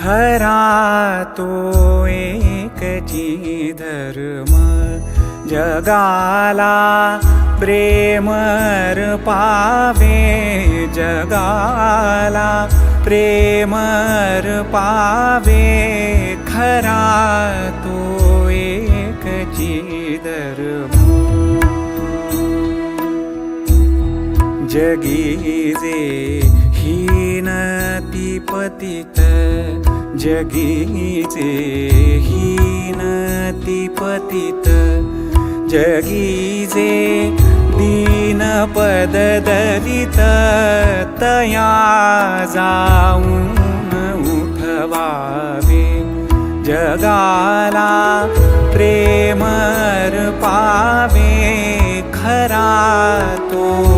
खरा तो एकची धर्म जगाला प्रेमर पावे जगाला प्रेमर पावे. खरा तो एकची धर्म जगी जे हीन ती पतित जगीचे हीनती हीन पतित जगी जे दीन पद दलित. तया जाऊन उठवावे. जगाला प्रेमर पावे. खरा तो